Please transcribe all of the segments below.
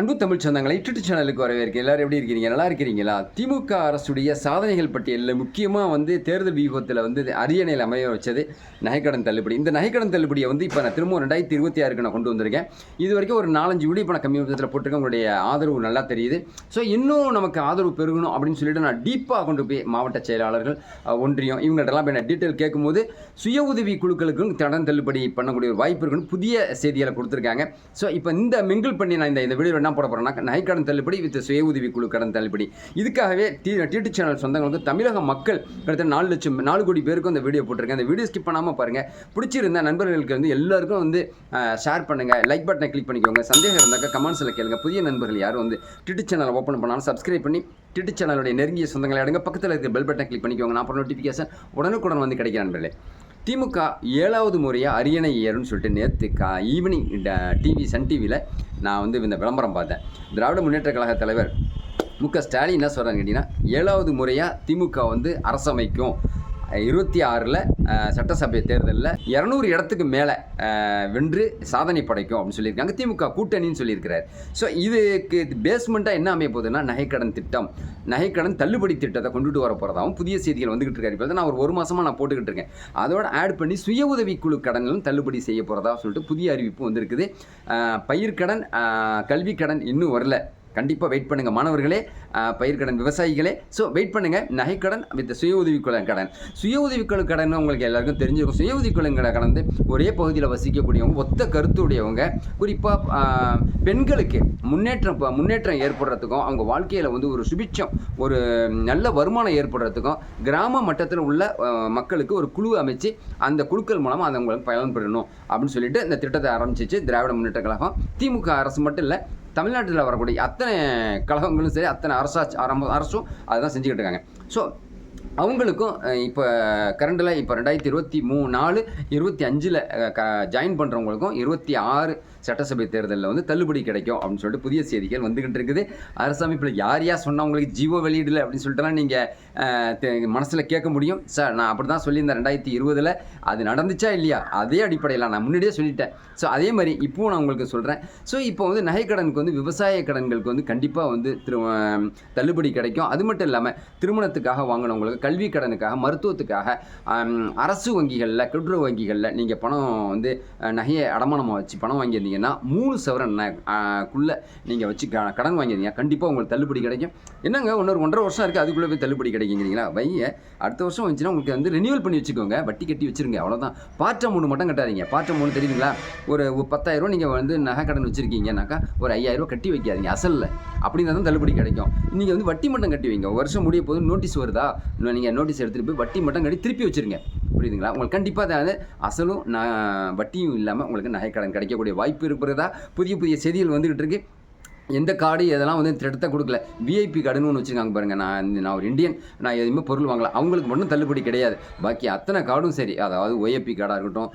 அன்பு தமிழ் சொந்தங்களை யூடியூப் சேனலுக்கு வரவேற்க எல்லாரும் எப்படி இருக்கிறீங்க நல்லா இருக்கிறீங்களா? திமுக அரசுடைய சாதனைகள் பட்டியலில் முக்கியமாக வந்து தேர்தல் வியூகத்தில் வந்து அரியணையில் அமைய வச்சது நகைக்கடன் தள்ளுபடி. இந்த நகைக்கடன் தள்ளுபடியை வந்து இப்போ நான் திரும்ப ரெண்டாயிரத்தி இருபத்தி ஆறுக்கு நான் கொண்டு வந்திருக்கேன். இது வரைக்கும் ஒரு நாலஞ்சு வீடியோ இப்போ நான் கம்மி விதத்தில் போட்டிருக்கேன். உங்களுடைய ஆதரவு நல்லா தெரியுது. ஸோ இன்னும் நமக்கு ஆதரவு பெருகணும் அப்படின்னு சொல்லிட்டு நான் டீப்பாக கொண்டு போய் மாவட்ட செயலாளர்கள் ஒன்றியம் இவங்கள்ட்டலாம் போய் நான் டீட்டெயில் கேட்கும்போது சுய உதவி குழுக்களுக்கும் கடன் தள்ளுபடி பண்ணக்கூடிய ஒரு வாய்ப்பு இருக்குன்னு புதிய செய்திகளை கொடுத்துருக்காங்க. ஸோ இப்போ இந்த மிங்கிள் பண்ணி நான் இந்த இந்த வீடியோ என்ன போட போகிறேன்னா நகைக்கடன் தள்ளுபடி வித் சுய உதவி குழு கடன் தள்ளுபடி. இதுக்காகவே டி டிடி சேனல் சொந்தங்களுக்கு தமிழக மக்கள் கிட்டத்தட்ட நாலு லட்சம் நாலு கோடி பேருக்கும் இந்த வீடியோ போட்டிருக்கேன். அந்த வீடியோ ஸ்கிப் பண்ணாமல் பாருங்கள் பிடிச்சிருந்தா நண்பர்களுக்கு வந்து எல்லாருக்கும் வந்து ஷேர் பண்ணுங்கள் லைக் பட்டனை கிளிக் பண்ணிக்கோங்க. சந்தேகம் இருந்தாக்கா கமெண்ட்ஸில் கேளுங்க. புதிய நண்பர்கள் யாரும் வந்து டிடி சேனலை ஓப்பன் பண்ணாலும் சப்ஸ்கிரைப் பண்ணி டிடி சேனலுடைய நெருங்கிய சொந்தங்களை அடங்க பக்கத்தில் இருக்க பெல் பட்டனை கிளிக் பண்ணிக்கோங்க. நான் அப்புறம் நோட்டிஃபிகேஷன் உடனுக்குடன் வந்து கிடைக்கிற நண்பர்களே. திமுக ஏழாவது முறையாக அரியணை ஏறும்னு சொல்லிட்டு நேற்று கா ஈவினிங் டிவி சன் டிவியில் நான் வந்து இந்த விளம்பரம் பார்த்தேன். திராவிட முன்னேற்ற கழக தலைவர் மு க ஸ்டாலின் என்ன சொல்கிறாங்க கேட்டிங்கன்னா ஏழாவது முறையாக திமுக வந்து அரசமைக்கும். இருபத்தி ஆறில் சட்டசபை தேர்தலில் இரநூறு இடத்துக்கு மேலே வென்று சாதனை படைக்கும் அப்படின்னு சொல்லியிருக்காங்க. திமுக கூட்டணின்னு சொல்லியிருக்கிறார். ஸோ இதுக்கு பேஸ்மெண்ட்டாக என்ன அமைய போகுதுன்னா நகைக்கடன் திட்டம். நகைக்கடன் தள்ளுபடி திட்டத்தை கொண்டுட்டு வர போகிறதாகவும் புதிய செய்திகள் வந்துகிட்டு இருக்காரு இப்போ நான் ஒரு ஒரு மாதமாக நான் போட்டுக்கிட்டு இருக்கேன். அதோட ஆட் பண்ணி சுய உதவிக்குழு குழு கடன்களும் தள்ளுபடி செய்ய போகிறதா சொல்லிட்டு புதிய அறிவிப்பு வந்திருக்குது. பயிர்க்கடன் கல்விக்கடன் இன்னும் வரல. கண்டிப்பாக வெயிட் பண்ணுங்கள் மாணவர்களே பயிர்க்கடன் விவசாயிகளே ஸோ வெயிட் பண்ணுங்கள் நகைக்கடன் வித் சுய உதவிக்குழு கடன். சுய உதவிக்குழு கடன் உங்களுக்கு எல்லாருக்கும் தெரிஞ்சிருக்கும். சுய உதவிக்குழுங்களை கடந்து ஒரே பகுதியில் வசிக்கக்கூடியவங்க ஒத்த கருத்துடையவங்க குறிப்பாக பெண்களுக்கு முன்னேற்றம் முன்னேற்றம் ஏற்படுறதுக்கும் அவங்க வாழ்க்கையில் வந்து ஒரு சுபிட்சம் ஒரு நல்ல வருமானம் ஏற்படுறதுக்கும் கிராம மட்டத்தில் உள்ள மக்களுக்கு ஒரு குழு அமைச்சு அந்த குழுக்கள் மூலமாக அதை உங்களுக்கு பயன் பெறணும் அப்படின்னு சொல்லிட்டு இந்த திட்டத்தை ஆரம்பிச்சிச்சு திராவிட முன்னேற்ற கழகம். திமுக அரசு மட்டும் இல்லை தமிழ்நாட்டில் வரக்கூடிய அத்தனை கழகங்களும் சரி அத்தனை அரசாட்சி ஆரம்ப அரசும் அதுதான் செஞ்சுக்கிட்டு இருக்காங்க. ஸோ அவங்களுக்கும் இப்போ கரண்டில் இப்போ ரெண்டாயிரத்தி இருபத்தி மூணு நாலு இருபத்தி அஞ்சில் க ஜாயின் பண்ணுறவங்களுக்கும் இருபத்தி ஆறு சட்டசபை தேர்தலில் வந்து தள்ளுபடி கிடைக்கும் அப்படின்னு சொல்லிட்டு புதிய செய்திகள் வந்துக்கிட்டு இருக்குது. அரசமைப்பில் யார் யார் சொன்னவங்களுக்கு ஜீவோ வெளியிடல அப்படின்னு சொல்லிட்டுலாம் நீங்கள் மனசில் கேட்க முடியும். சார் நான் அப்படி தான் சொல்லியிருந்தேன் ரெண்டாயிரத்தி இருபதில். அது நடந்துச்சா இல்லையா? அதே அடிப்படையில் நான் முன்னாடியே சொல்லிட்டேன். ஸோ அதே மாதிரி இப்போவும் நான் உங்களுக்கு சொல்கிறேன் ஸோ இப்போ வந்து நகைக்கடனுக்கு வந்து விவசாய கடன்களுக்கு வந்து கண்டிப்பாக வந்து திரு தள்ளுபடி கிடைக்கும். அது மட்டும் இல்லாமல் திருமணத்துக்காக வாங்கினவங்களுக்கு கல்வி கடனுக்காக மருத்துவத்துக்காக அரசு வங்கிகளில் கூட்டுறவு வங்கிகளில் நீங்கள் பணம் வந்து நகையை அடமானமாக வச்சு பணம் வாங்கியிருந்தீங்கன்னா மூணு சவரன் குள்ளே நீங்கள் வச்சு க- கடன் வாங்கியிருந்தீங்க கண்டிப்பாக உங்களுக்கு தள்ளுபடி கிடைக்கும். என்னங்க இன்னொரு ஒன்றரை வருஷம் இருக்குது அதுக்குள்ளே போய் தள்ளுபடி கிடைக்குங்கிறீங்களா? வைங்க. அடுத்த வருஷம் வந்துச்சுன்னா உங்களுக்கு வந்து ரினியூவல் பண்ணி வச்சுக்கோங்க. வட்டி கட்டி வச்சிருங்க அவ்வளோதான் பாற்ற மூணு மட்டும் கட்டாதீங்க. பாற்ற மூணு தெரியுங்களா ஒரு பத்தாயிரரூவா நீங்கள் வந்து நகை கடன் வச்சுருக்கீங்கனாக்கா ஒரு ஐயாயிரரூவா கட்டி வைக்காதீங்க அசலில். அப்படின்னா தான் தள்ளுபடி கிடைக்கும். நீங்கள் வந்து வட்டி மட்டும் கட்டி வைங்க. ஒரு வருஷம் முடிய போது நோட்டீஸ் வருதா? நீங்கள் நோட்டீஸ் எடுத்துகிட்டு போய் வட்டி மட்டும் கட்டி திருப்பி வச்சுருங்க. புரியுதுங்களா? உங்களுக்கு கண்டிப்பாக அதாவது அசலும் நான் வட்டியும் இல்லாமல் உங்களுக்கு நகைக்கடன் கிடைக்கக்கூடிய வாய்ப்பு இருக்கிறதா? புதிய புதிய செய்திகள் வந்துகிட்டு இருக்கு. எந்த கார்டு இதெல்லாம் வந்து திட்டத்தை கொடுக்கல விஐபி கார்டுன்னு ஒன்று வச்சுருக்காங்க பாருங்கள் நான் நான் ஒரு இந்தியன் நான் எதுவுமே பொருள் வாங்கலாம் அவங்களுக்கு மட்டும் தள்ளுபடி கிடையாது. பாக்கி அத்தனை கார்டும் சரி. அதாவது ஒய்எப்பி கார்டாக இருக்கட்டும்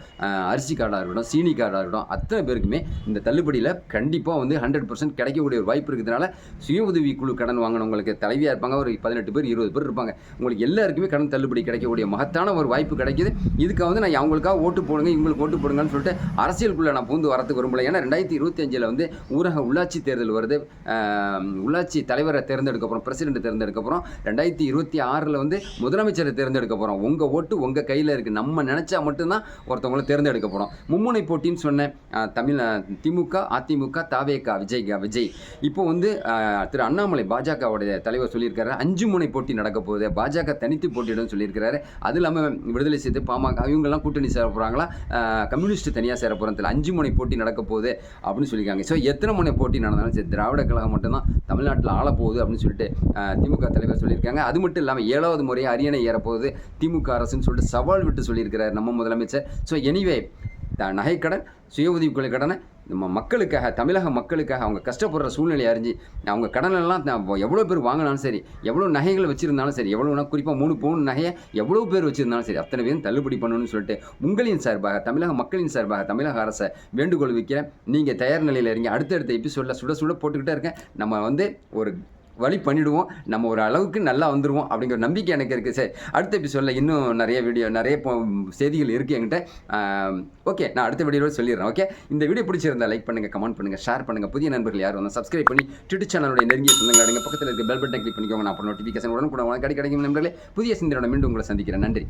அரிசி கார்டாக இருக்கட்டும் சீனி கார்டாக இருக்கட்டும் அத்தனை பேருக்குமே இந்த தள்ளுபடியில் கண்டிப்பாக வந்து ஹண்ட்ரட் பர்சன்ட் கிடைக்கக்கூடிய ஒரு வாய்ப்பு இருக்கிறதுனால சுய உதவி குழு கடன் வாங்கினவங்களுக்கு தலைவியாக இருப்பாங்க. ஒரு பதினெட்டு பேர் இருபது பேர் இருப்பாங்க. உங்களுக்கு எல்லாருக்குமே கடன் தள்ளுபடி கிடைக்கக்கூடிய மகத்தான ஒரு வாய்ப்பு கிடைக்குது. இதுக்காக வந்து நான் அவங்களுக்காக ஓட்டு போடுங்க இவங்களுக்கு ஓட்டு போடுங்கன்னு சொல்லிட்டு அரசியலுக்குள்ளே நான் பூந்து வரத்துக்கு விரும்பல. ஏன்னா ரெண்டாயிரத்தி இருபத்தஞ்சில் வந்து ஊரக உள்ளாட்சி தேர்தல் வருது. உள்ளாட்சி தலைவரை தேர்ந்தெடுக்க போகிறோம் பிரசிடென்ட் தேர்ந்தெடுக்க போகிறோம் ரெண்டாயிரத்தி இருபத்தி ஆறில் வந்து முதலமைச்சரை தேர்ந்தெடுக்க போகிறோம் உங்கள் ஓட்டு உங்கள் கையில் இருக்குது நம்ம நினச்சா மட்டும்தான் ஒருத்தவங்களை தேர்ந்தெடுக்க போகிறோம் மும்முனை போட்டின்னு சொன்னேன் தமிழ் திமுக அதிமுக தாவேகா விஜய் விஜய். இப்போ வந்து திரு அண்ணாமலை பாஜகவுடைய தலைவர் சொல்லியிருக்காரு அஞ்சு முனை போட்டி நடக்க போகுது. பாஜக தனித்து போட்டியிடும் சொல்லியிருக்கிறாரு அது இல்லாமல் விடுதலை செய்து பாமக இவங்கெல்லாம் கூட்டணி சேர போகிறாங்களா கம்யூனிஸ்ட் தனியாக சேர போகிறதுல அஞ்சு முனை போட்டி நடக்க போகுது அப்படின்னு சொல்லியிருக்காங்க. ஸோ எத்தனை முனை போட்டி நடந்தாலும் சரி திராவிட கழகம் மட்டும்தான் தமிழ்நாட்டில் ஆளப்போகுது அப்படின்னு சொல்லிட்டு திமுக தலைவர் சொல்லியிருக்காங்க. அது மட்டும் இல்லாமல் ஏழாவது முறையாக அரியணை ஏறப்போகுது. திமுக அரசுன்னு சொல்லிட்டு சவால் விட்டு சொல்லியிருக்கிறார் நம்ம முதலமைச்சர். ஸோ எனிவே நகைக்கடன் சுய உதவிக்குழு கடனை நம்ம மக்களுக்காக தமிழக மக்களுக்காக அவங்க கஷ்டப்படுற சூழ்நிலையை அறிஞ்சு அவங்க கடனெல்லாம் எவ்வளோ பேர் வாங்கினாலும் சரி எவ்வளோ நகைகள் வச்சுருந்தாலும் சரி எவ்வளோனா குறிப்பாக மூணு பவுன் நகையை எவ்வளோ பேர் வச்சுருந்தாலும் சரி அத்தனை பேரும் தள்ளுபடி பண்ணணும்னு சொல்லிட்டு உங்களின் சார்பாக தமிழக மக்களின் சார்பாக தமிழக அரசை வேண்டுகோள் வைக்கிறேன். நீங்கள் தயார் நிலையில் இருங்க. அடுத்தடுத்த எபிசோடில் சுட சுட போட்டுக்கிட்டே இருக்கேன். நம்ம வந்து ஒரு வழி பண்ணிவிடுவோம் நம்ம ஒரு அளவுக்கு நல்லா வந்துடுவோம் அப்படிங்கிற ஒரு நம்பிக்கை எனக்கு இருக்குது சரி அடுத்த எபிசோடில் இன்னும் நிறைய வீடியோ நிறைய செய்திகள் இருக்குது என்கிட்ட. ஓகே நான் அடுத்த வீடியோவில் சொல்லிடுறேன் ஓகே இந்த வீடியோ பிடிச்சிருந்தா லைக் பண்ணுங்கள் கமெண்ட் பண்ணுங்கள் ஷேர் பண்ணுங்கள் புதிய நண்பர்கள் யாரும் வந்து சப்ஸ்கிரைப் பண்ணி ட்விட்டர் சேனலுடைய நெருங்கிய சொந்தங்கள் அடங்க. பக்கத்தில் இருக்க பெல் பட்டன் கிளிக் பண்ணிக்கோங்க. நான் அப்புறம் நோட்டிஃபிகேஷன் உடனே உடனே கிடைக்கும் நண்பர்களே. புதிய சிந்தனையோட மீண்டும் உங்களை சந்திக்கிறேன். நன்றி.